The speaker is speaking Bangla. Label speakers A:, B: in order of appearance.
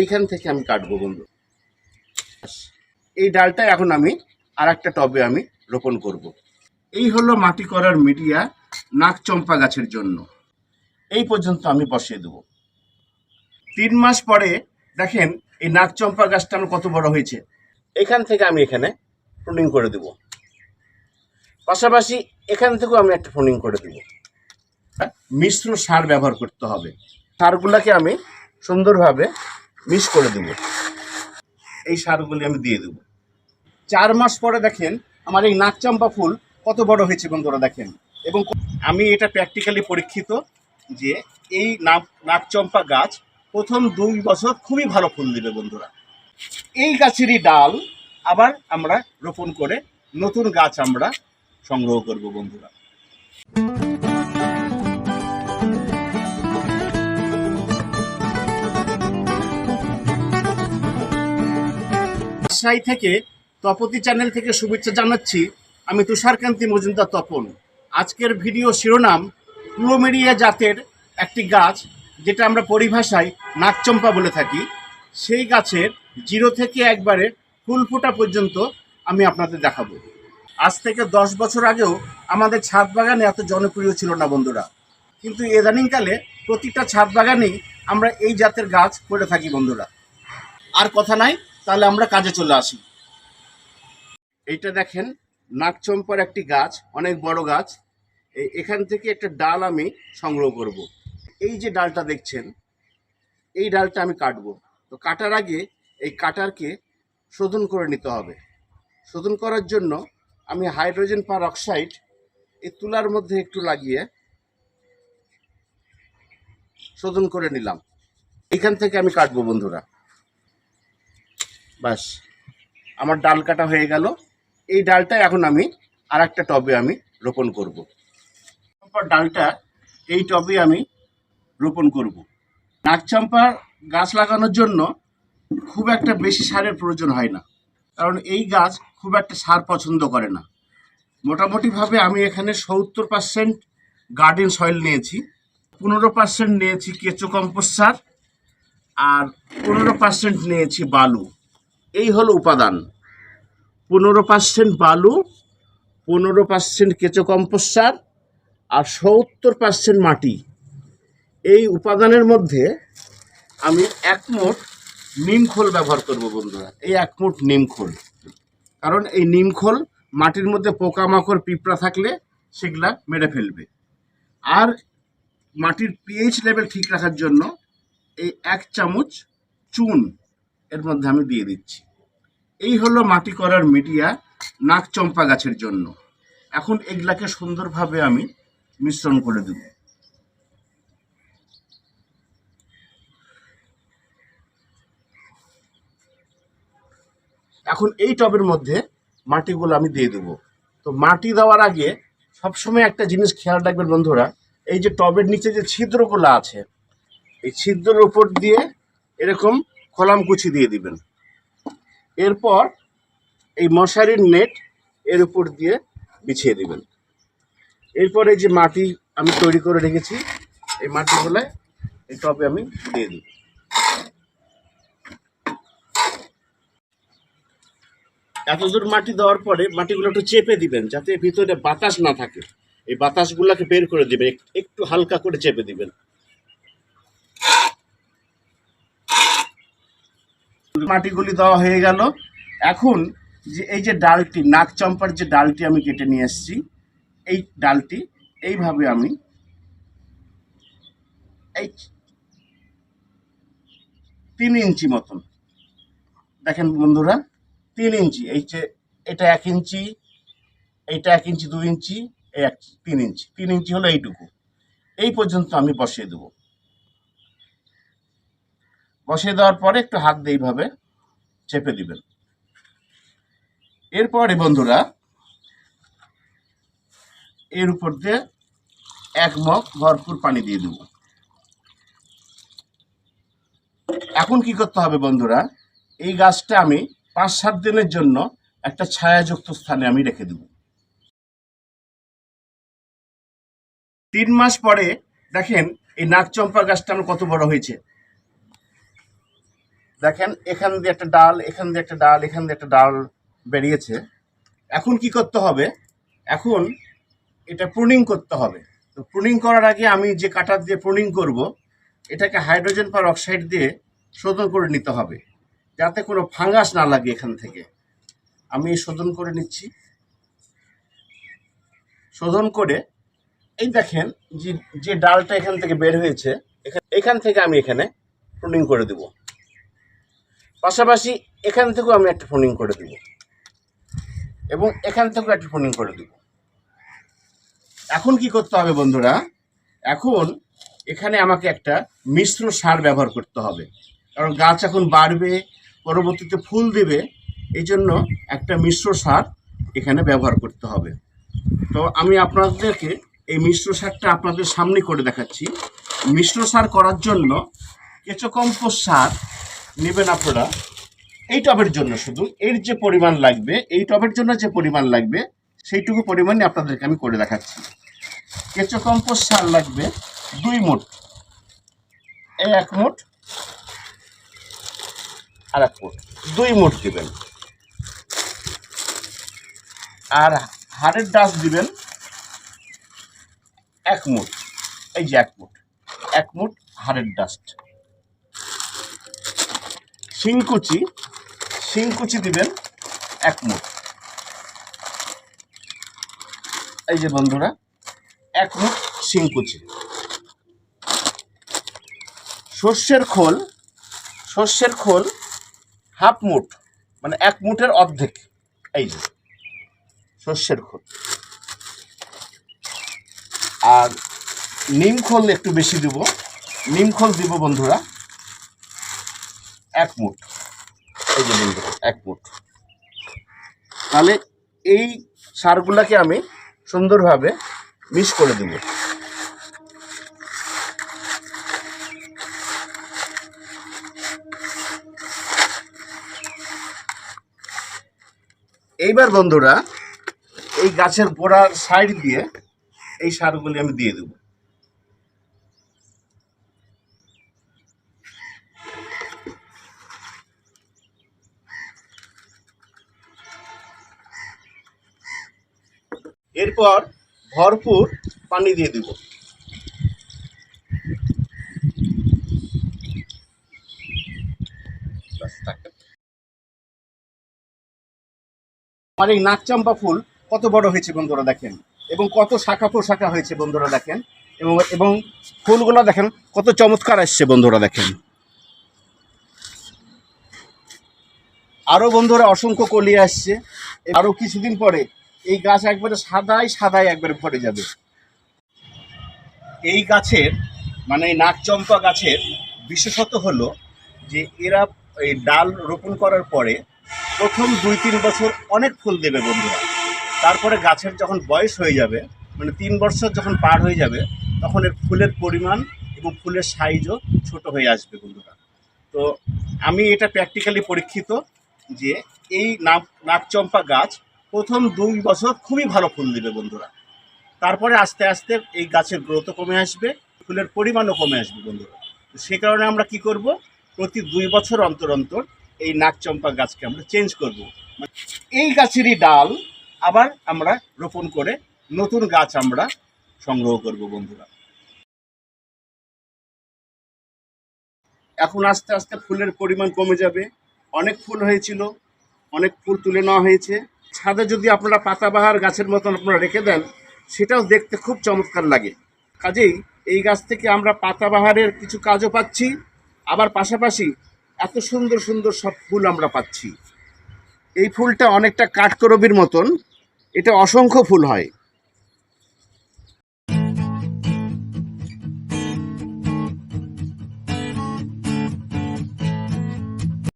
A: এইখান থেকে আমি কাটবো বন্ধু। এই ডালটা এখন আমি আর একটা টবে আমি রোপণ করব। এই হলো মাটি করার মিডিয়া নাকচম্পা গাছের জন্য। এই পর্যন্ত আমি বসিয়ে দেবো। তিন মাস পরে দেখেন এই নাকচম্পা গাছটা আমার কত বড় হয়েছে। এখান থেকে আমি এখানে প্রুনিং করে দেব। পাশাপাশি এখান থেকেও আমি একটা প্রুনিং করে দেব। মিশ্র সার ব্যবহার করতে হবে। সারগুলোকে আমি সুন্দরভাবে মিক্স করে দেব। এই সারগুলি আমি দিয়ে দেব। চার মাস পরে দেখেন আমার এই নাকচম্পা ফুল কত বড় হয়েছে বন্ধুরা দেখেন। এবং আমি এটা প্র্যাকটিক্যালি পরীক্ষিত যে এই নাক নাকচম্পা গাছ প্রথম দুই বছর খুবই ভালো ফুল দিবে বন্ধুরা। এই গাছেরই ডাল আবার আমরা রোপণ করে নতুন গাছ আমরা সংগ্রহ করব বন্ধুরা। রাজশাহী থেকে তপতি চ্যানেল থেকে শুভেচ্ছা জানাচ্ছি। আমি তুষারকান্তি মজুমদার তপন। আজকের ভিডিও শিরোনাম প্লুমেরিয়া জাতের একটি গাছ, যেটা আমরা পরিভাষায় নাকচম্পা বলে থাকি। সেই গাছের জিরো থেকে একবারে ফুল ফোটা পর্যন্ত আমি আপনাদের দেখাবো। আজ থেকে দশ বছর আগেও আমাদের ছাদ বাগানে এত জনপ্রিয় ছিল না বন্ধুরা। কিন্তু ইদানিংকালে প্রতিটা ছাদ বাগানেই আমরা এই জাতের গাছ করে থাকি বন্ধুরা। আর কথা নাই তাহলে আমরা কাজে চলে আসি। এইটা দেখেন নাকচম্পার একটি গাছ, অনেক বড় গাছ। এখান থেকে একটা ডাল আমি সংগ্রহ করব। এই যে ডালটা দেখছেন, এই ডালটা আমি কাটব। তো কাটার আগে এই কাটারকে শোধন করে নিতে হবে। শোধন করার জন্য আমি হাইড্রোজেন পার অক্সাইড এই তুলার মধ্যে একটু লাগিয়ে শোধন করে নিলাম। এখান থেকে আমি কাটবো বন্ধুরা। বাস। আমার ডাল কাটা হয়ে গেল। এই ডালটা এখন আমি আর একটা টবে আমি রোপণ করব। চম্পার ডালটা এই টবে আমি রোপণ করব। নাকচম্পার গাছ লাগানোর জন্য খুব একটা বেশি সারের প্রয়োজন হয় না। কারণ এই গাছ খুব একটা সার পছন্দ করে না। মোটামুটিভাবে আমি এখানে সত্তর পার্সেন্ট গার্ডেন সয়েল নিয়েছি, পনেরো পার্সেন্ট নিয়েছি কেঁচো কম্পোস্ট সার, আর পনেরো পার্সেন্ট নিয়েছি বালু। এই হলো উপাদান। পনেরো পার্সেন্ট বালু, পনেরো পার্সেন্ট কেঁচো কম্পোস্ট সার আর সত্তর পার্সেন্ট মাটি। এই উপাদানের মধ্যে আমি এক মুঠ নিম খোল ব্যবহার করব বন্ধুরা। এই এক মুঠ নিম খোল। কারণ এই নিমখোল মাটির মধ্যে পোকামাকড়, পিঁপড়া থাকলে সেগুলা মেরে ফেলবে। আর মাটির পিএইচ লেভেল ঠিক রাখার জন্য এই এক চামচ চুন এর মধ্যে আমি দিয়ে দিচ্ছি। এই হলো মাটি করার মিডিয়া নাকচম্পা গাছের জন্য। এখন এগুলাকে সুন্দরভাবে আমি মিশ্রণ করে দেব। এখন এই টবের মধ্যে মাটিগুলো আমি দিয়ে দেবো। তো মাটি দেওয়ার আগে সবসময় একটা জিনিস খেয়াল রাখবেন বন্ধুরা, এই যে টবের নিচে যে ছিদ্রগুলো আছে, এই ছিদ্রের উপর দিয়ে এরকম কলাম কুচি দিয়ে দিবেন। এরপর এই মশারির নেট এর উপর দিয়ে বিছিয়ে দিবেন। এরপর এই যে মাটি আমি তৈরি করে রেখেছি, এই মাটিগুলো এই টবে আমি দিয়ে দিই এতদূর মাটি দেওয়ার পরে মাটিগুলো একটু চেপে দিবেন, যাতে ভিতরে বাতাস না থাকে। এই বাতাসগুলোকে বের করে দিবেন, একটু হালকা করে চেপে দিবেন। মাটিগুলি দেওয়া হয়ে গেল। এখন যে এই যে ডালটি নাক চম্পার যে ডালটি আমি কেটে নিয়ে এসেছি, এই ডালটি এইভাবে আমি এই তিন ইঞ্চি মতন, দেখেন বন্ধুরা, তিন ইঞ্চি, এই যে এটা এক ইঞ্চি, এইটা এক ইঞ্চি দু ইঞ্চি, এই এক তিন ইঞ্চি তিন ইঞ্চি হলো এইটুকু। এই পর্যন্ত আমি বসিয়ে দেবো। বসিয়ে দেওয়ার পরে একটু হাত দিয়ে এইভাবে চেপে দিবেন। এরপরে বন্ধুরা, এর উপর দিয়ে এক মগ ভরপুর পানি দিয়ে দেব। এখন কি করতে হবে বন্ধুরা, এই গাছটা আমি পাঁচ সাত দিনের জন্য একটা ছায়াযুক্ত স্থানে আমি রেখে দেব। তিন মাস পরে দেখেন এই নাকচম্পা গাছটা আমার কত বড় হয়েছে। দেখেন, এখান দিয়ে একটা ডাল, এখান দিয়ে একটা ডাল, এখান দিয়ে একটা ডাল বেরিয়েছে। এখন কি করতে হবে? এখন এটা প্রুনিং করতে হবে। তো প্রুনিং করার আগে আমি যে কাটার দিয়ে প্রুনিং করব, এটাকে হাইড্রোজেন পার অক্সাইড দিয়ে শোধন করে নিতে হবে। যাতে কোনো ফাঙ্গাস না লাগে এখান থেকে। আমি শোধন করে নিচ্ছি। শোধন করে, এই দেখেন যে যে ডালটা এখান থেকে বের হয়েছে, এখান এখান থেকে আমি এখানে প্রুনিং করে দেব। পাশাপাশি এখান থেকেও আমি একটা ফোনিং করে দেব। এবং এখান থেকেও একটা ফোনিং করে দেব। এখন কি করতে হবে বন্ধুরা? এখন এখানে আমাকে একটা মিশ্র সার ব্যবহার করতে হবে। কারণ গাছ এখন বাড়বে, পরবর্তীতে ফুল দেবে এই জন্য একটা মিশ্র সার এখানে ব্যবহার করতে হবে। তো আমি আপনাদেরকে এই মিশ্র সারটা আপনাদের সামনে করে দেখাচ্ছি। মিশ্র সার করার জন্য কেঁচো কম্পোস্ট সার নেবেন আপনারা। এই টবের জন্য শুধু, এর যে পরিমাণ লাগবে, এই টবের জন্য যে পরিমাণ লাগবে, সেইটুকু পরিমাণে আপনাদেরকে আমি করে দেখাচ্ছি। কেঁচো কম্পোস্ট সার লাগবে দুই এই এক মুঠ আর এক মুঠ দুই মুঠ দেবেন। আর হাড়ের ডাস্ট দিবেন এক মুঠ এই যে এক মুঠ এক মুঠ হাড়ের ডাস্ট। শিংকুচি শিংকুচি দিবেন এক মুঠ। এই যে বন্ধুরা, এক মুঠ শিংকুচি। সর্ষের খোল সর্ষের খোল হাফ মুঠ মানে এক মুঠের অর্ধেক। এই যে, সর্ষের খোল। আর নিম খোল একটু বেশি দিব। নিম খোল দিব বন্ধুরা। এক মুঠ এই যে বন্ধুরা, এক মুঠ তাহলে এই সারগুলাকে আমি সুন্দরভাবে মিক্স করে দেব। এইবার বন্ধুরা, এই গাছের গোড়ার সাইড দিয়ে এই সারগুলি আমি দিয়ে দেব। এরপর ভরপুর পানি দিয়ে দেব। আমার এই নাকচম্পা ফুল কত বড় হয়েছে বন্ধুরা দেখেন, এবং কত শাখা প্রশাখা হয়েছে বন্ধুরা দেখেন, এবং এবং ফুলগুলো দেখেন কত চমৎকার আসছে বন্ধুরা দেখেন। আরও বন্ধুরা অসংখ্য কলি আসছে আরও কিছুদিন পরে এই গাছ একবারে সাদাই সাদাই একবারে ভরে যাবে। এই গাছের মানে নাকচম্পা গাছের বিশেষত হলো যে এরা এই ডাল রোপণ করার পরে প্রথম দুই তিন বছর অনেক ফুল দেবে বন্ধুরা। তারপরে গাছের যখন বয়স হয়ে যাবে মানে তিন বছর যখন পার হয়ে যাবে, তখন এর ফুলের পরিমাণ এবং ফুলের সাইজও ছোট হয়ে আসবে বন্ধুরা। তো আমি এটা প্র্যাকটিক্যালি পরীক্ষিত যে এই নাক নাকচম্পা গাছ প্রথম দুই বছর খুবই ভালো ফুল দেবে বন্ধুরা। তারপরে আস্তে আস্তে এই গাছের গ্রোথও কমে আসবে, ফুলের পরিমাণও কমে আসবে বন্ধুরা। সে কারণে আমরা কি করব, প্রতি দুই বছর অন্তর অন্তর এই নাকচম্পা গাছকে আমরা চেঞ্জ করব। এই গাছেরই ডাল আবার আমরা রোপণ করে নতুন গাছ আমরা সংগ্রহ করব বন্ধুরা। এখন আস্তে আস্তে ফুলের পরিমাণ কমে যাবে। অনেক ফুল হয়েছিল, অনেক ফুল তুলে নেওয়া হয়েছে। ছাদে যদি আপনারা পাতাবাহার গাছের মতন আপনারা রেখে দেন, সেটাও দেখতে খুব চমৎকার লাগে। কাজেই এই গাছ থেকে আমরা পাতাবাহারের কিছু কাজও পাচ্ছি, আবার পাশাপাশি এত সুন্দর সুন্দর সব ফুল আমরা পাচ্ছি। এই ফুলটা অনেকটা কাঠকরবির মতন, এটা অসংখ্য ফুল হয়।